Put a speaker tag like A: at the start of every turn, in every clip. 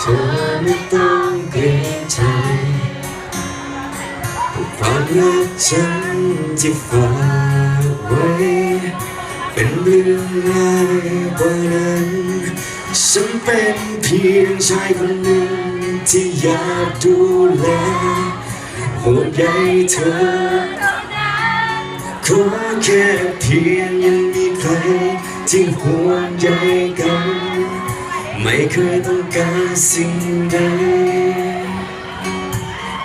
A: เธอไม่ต้องเกรงใจความรักฉันที่ฝากไว้ เป็นเรื่องง่ายกว่านั้นฉันเป็นเพียงชายคนหนึ่งที่อยากดูแลห่วงใยเธอขอแค่เพียงยังมีใครที่ห่วงใยกัน ไม่เคยต้องการสิ่งใด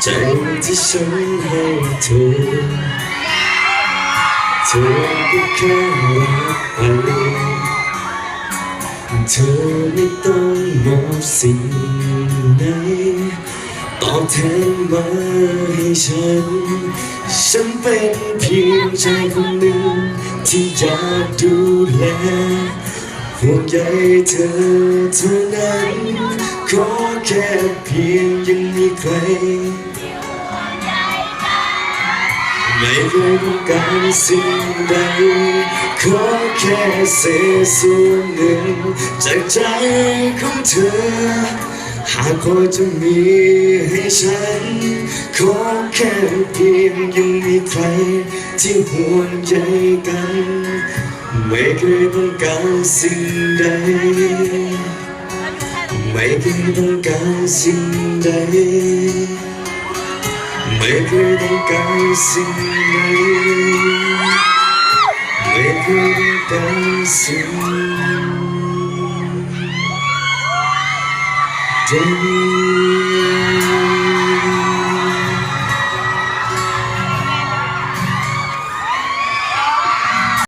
A: ใจที่ฉันให้เธอ เธอก็แค่รับไปเธอไม่ต้องมอบสิ่งใดตอบแทนมาให้ฉัน ฉันเป็นเพียงชายคนหนึ่งที่อยากดูแล ห่วงใยเธอเท่านั้น ขอแค่เพียงยังมีใคร ไม่เคยต้องการสิ่งใด ขอแค่เศษส่วนหนึ่ง จากใจของเธอ หากพอจะมีให้ฉัน ขอแค่เพียงยังมีใคร ที่ห่วงใยกัน ไม่เคยต้องการสิ่งใด ไม่เคยต้องการสิ่งใด ไม่เคยต้องการสิ่งใด ไม่เคยต้องการสิ่งใด